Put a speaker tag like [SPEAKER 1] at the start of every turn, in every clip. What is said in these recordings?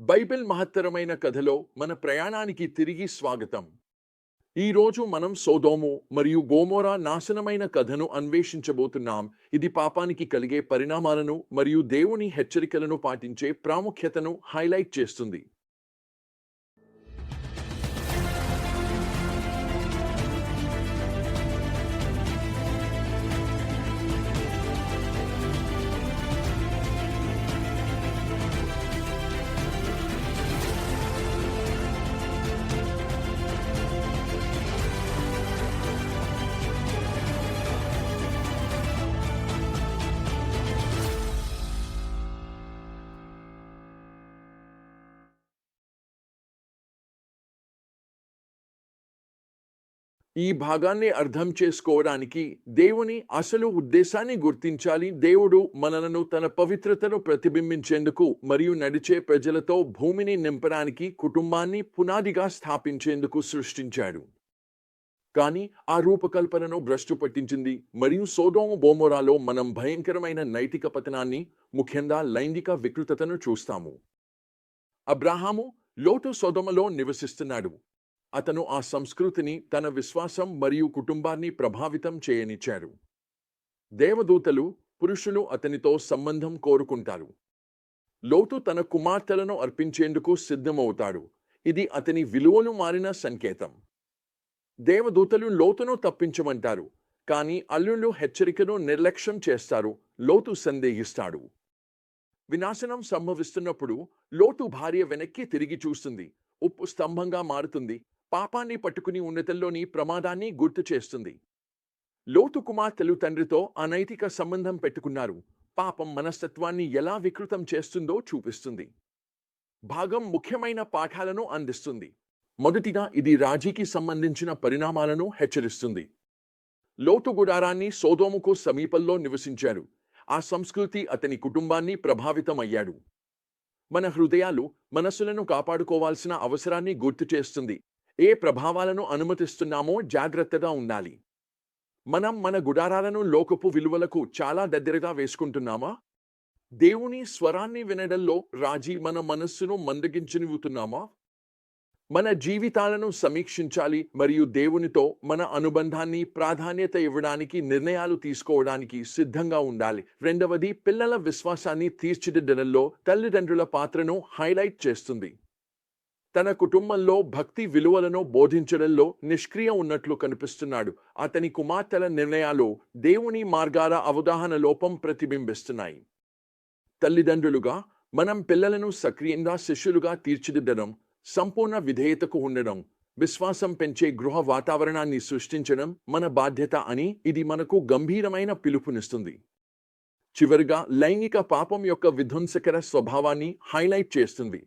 [SPEAKER 1] Bible మహత్తరమైన కథలో మన ప్రయాణానికి తిరిగి స్వాగతం. ఈరోజు మనం సోదోము మరియు గోమోరా నాశనమైన కథను అన్వేషించబోతున్నాం. ఇది పాపానికి కలిగే పరిణామాలను మరియు దేవుని హెచ్చరికలను పాటించే ప్రాముఖ్యతను హైలైట్ చేస్తుంది. ఈ భాగాన్ని అర్థం చేసుకోవడానికి దేవుని అసలు ఉద్దేశాన్ని గుర్తించాలి. దేవుడు మనలను తన పవిత్రతను ప్రతిబింబించేందుకు మరియు నడిచే ప్రజలతో భూమిని నింపడానికి కుటుంబాన్ని పునాదిగా స్థాపించేందుకు సృష్టించాడు. కానీ ఆ రూపకల్పనను భ్రష్టు పట్టించింది. మరియు సోదోము బోమోరాలో మనం భయంకరమైన నైతిక పతనాన్ని ముఖ్యంగా లైంగిక వికృతతను చూస్తాము. అబ్రాహాము లోటు సోదోమలో నివసిస్తున్నాడు. అతను ఆ సంస్కృతిని తన విశ్వాసం మరియు కుటుంబాన్ని ప్రభావితం చేయనిచ్చారు దేవదూతలు పురుషులు అతనితో సంబంధం కోరుకుంటారు. లోతు తన కుమార్తెలను అర్పించేందుకు సిద్ధమవుతాడు. ఇది అతని విలువను మారిన సంకేతం. దేవదూతలు లోతును తప్పించమంటారు కానీ అల్లుళ్ళు హెచ్చరికను నిర్లక్ష్యం చేస్తారు లోతు సందేహిస్తాడు. వినాశనం సంభవిస్తున్నప్పుడు లోతు భార్య వెనక్కి తిరిగి చూస్తుంది. ఉప్పు స్తంభంగా మారుతుంది. పాపాన్ని పట్టుకుని ఉన్నతల్లోని ప్రమాదాన్ని గుర్తు చేస్తుంది. లోతు కుమార్తెలు తండ్రితో అనైతిక సంబంధం పెట్టుకున్నారు. పాపం మనస్తత్వాన్ని ఎలా వికృతం చేస్తుందో చూపిస్తుంది. భాగం ముఖ్యమైన పాఠాలను అందిస్తుంది. మొదటిగా ఇది రాజీకి సంబంధించిన పరిణామాలను హెచ్చరిస్తుంది. లోతు గుడారాన్ని సోదోముకు సమీపంలో నివసించారు. ఆ సంస్కృతి అతని కుటుంబాన్ని ప్రభావితమయ్యాడు. మన హృదయాలు మనసులను కాపాడుకోవాల్సిన అవసరాన్ని గుర్తు చేస్తుంది. ఏ ప్రభావాలను అనుమతిస్తున్నామో జాగ్రత్తగా ఉండాలి. మనం మన గుడారాలను లోకపు విలువలకు చాలా దగ్గరగా వేసుకుంటున్నామా? దేవుని స్వరాన్ని వినడంలో రాజీ మన మనస్సును మందగించనివ్వుతున్నామా? మన జీవితాలను సమీక్షించాలి మరియు దేవునితో మన అనుబంధాన్ని ప్రాధాన్యత ఇవ్వడానికి నిర్ణయాలు తీసుకోవడానికి సిద్ధంగా ఉండాలి. రెండవది పిల్లల విశ్వాసాన్ని తీర్చిదిద్దడంలో తల్లిదండ్రుల పాత్రను హైలైట్ చేస్తుంది. తన కుటుంబంలో భక్తి విలువలను బోధించడంలో నిష్క్రియ ఉన్నట్లు కనిపిస్తున్నాడు. అతని కుమార్తెల నిర్ణయాలు దేవుని మార్గాల అవగాహన లోపం ప్రతిబింబిస్తున్నాయి. తల్లిదండ్రులుగా మనం పిల్లలను సక్రియంగా శిష్యులుగా తీర్చిదిద్దడం సంపూర్ణ విధేయతకు ఉండడం విశ్వాసం పెంచే గృహ వాతావరణాన్ని సృష్టించడం మన బాధ్యత అని ఇది మనకు గంభీరమైన పిలుపునిస్తుంది. చివరిగా లైంగిక పాపం యొక్క విధ్వంసకర స్వభావాన్ని హైలైట్ చేస్తుంది.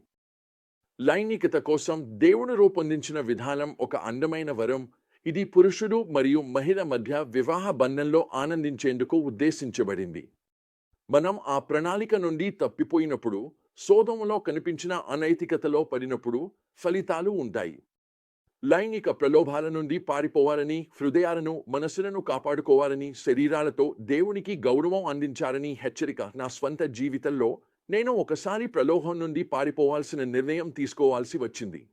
[SPEAKER 1] లైంగికత కోసం దేవుడు రూపొందించిన విధానం ఒక అందమైన వరం. ఇది పురుషుడు మరియు మహిళ మధ్య వివాహ బంధంలో ఆనందించేందుకు ఉద్దేశించబడింది. మనం ఆ ప్రణాళిక నుండి తప్పిపోయినప్పుడు సోదములో కనిపించిన అనైతికతలో పడినప్పుడు ఫలితాలు ఉంటాయి. లైంగిక ప్రలోభాల నుండి పారిపోవాలని హృదయాలను మనసులను కాపాడుకోవాలని శరీరాలతో దేవునికి గౌరవం అందించాలని హెచ్చరిక నా స్వంత జీవితంలో నేను ఒకసారి ప్రలోభం నుండి పారిపోవాల్సిన నిర్ణయం తీసుకోవాల్సి వచ్చింది.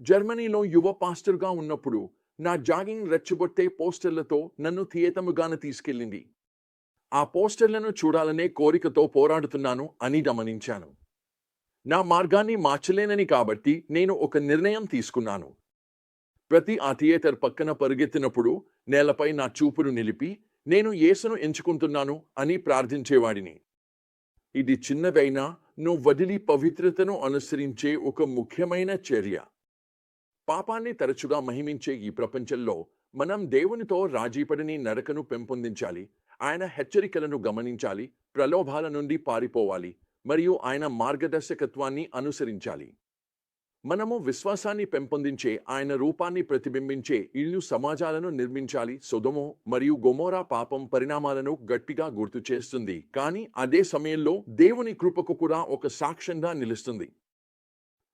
[SPEAKER 1] జర్మనీలో యువ పాస్టర్గా ఉన్నప్పుడు నా జాగింగ్ రెచ్చగొట్టే పోస్టర్లతో నన్ను థియేతముగాన తీసుకెళ్ళింది. ఆ పోస్టర్లను చూడాలనే కోరికతో పోరాడుతున్నాను అని గమనించాను. నా మార్గాన్ని మార్చలేనని కాబట్టి నేను ఒక నిర్ణయం తీసుకున్నాను. ప్రతి ఆ థియేటర్ పక్కన పరిగెత్తినప్పుడు నేలపై నా చూపును నిలిపి నేను యేసును ఎంచుకుంటున్నాను అని ప్రార్థించేవాడిని. ఇది చిన్నదైనా నువ్వు వదిలి పవిత్రతను అనుసరించే ఒక ముఖ్యమైన చర్య. పాపాన్ని తరచుగా మహిమించే ఈ ప్రపంచంలో మనం దేవునితో రాజీపడిని నరకను పెంపొందించాలి ఆయన హెచ్చరికలను గమనించాలి ప్రలోభాల నుండి పారిపోవాలి మరియు ఆయన మార్గదర్శకత్వాన్ని అనుసరించాలి. మనము విశ్వాసాన్ని పెంపొందించే ఆయన రూపాన్ని ప్రతిబింబించే ఇల్లు సమాజాలను నిర్మించాలి. సుధమో మరియు గొమోరా పాపం పరిణామాలను గట్టిగా గుర్తు చేస్తుంది. కానీ అదే సమయంలో దేవుని కృపకు కూడా ఒక సాక్ష్యంగా నిలుస్తుంది.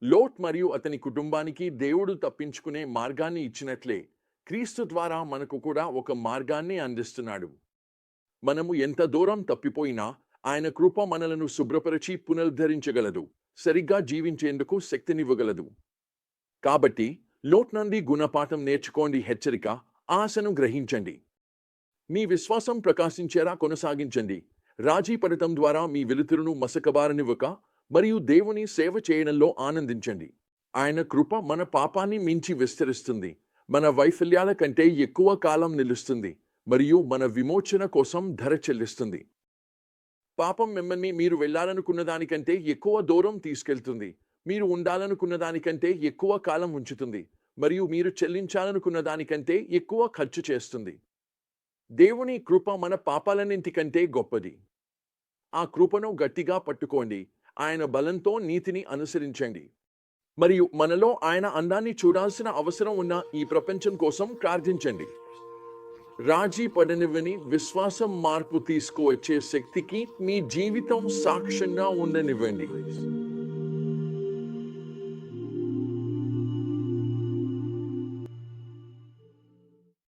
[SPEAKER 1] లోట్ మరియు అతని కుటుంబానికి దేవుడు తప్పించుకునే మార్గాన్ని ఇచ్చినట్లే క్రీస్తు ద్వారా మనకు కూడా ఒక మార్గాన్ని అందిస్తున్నాడు. మనము ఎంత దూరం తప్పిపోయినా ఆయన కృప మనలను శుభ్రపరచి పునరుద్ధరించగలదు. సరిగ్గా జీవించేందుకు శక్తినివ్వగలదు. కాబట్టి లోట్ నుండి గుణపాఠం నేర్చుకోండి హెచ్చరిక ఆశను గ్రహించండి. మీ విశ్వాసం ప్రకాశించేలా కొనసాగించండి. రాజీ పడటం ద్వారా మీ వెలుతురును మసకబారనివ్వక మరియు దేవుని సేవ చేయడంలో ఆనందించండి. ఆయన కృప మన పాపాన్ని మించి విస్తరిస్తుంది. మన వైఫల్యాల కంటే ఎక్కువ కాలం నిలుస్తుంది మరియు మన విమోచన కోసం ధర చెల్లిస్తుంది. పాపం మిమ్మల్ని మీరు వెళ్ళాలనుకున్న దానికంటే ఎక్కువ దూరం తీసుకెళ్తుంది. మీరు ఉండాలనుకున్న దానికంటే ఎక్కువ కాలం ఉంచుతుంది. మరియు మీరు చెల్లించాలనుకున్న దానికంటే ఎక్కువ ఖర్చు చేస్తుంది. దేవుని కృప మన పాపాలన్నింటికంటే గొప్పది. ఆ కృపను గట్టిగా పట్టుకోండి. ఆయన బలంతో నీతిని అనుసరించండి. మరియు మనలో ఆయన అందాన్ని చూడాల్సిన అవసరం ఉన్న ఈ ప్రపంచం కోసం ప్రార్థించండి. రాజీ పడనివ్వని విశ్వాసం మార్పు తీసుకువచ్చే శక్తికి మీ జీవితం సాక్ష్యంగా ఉండనివ్వండి.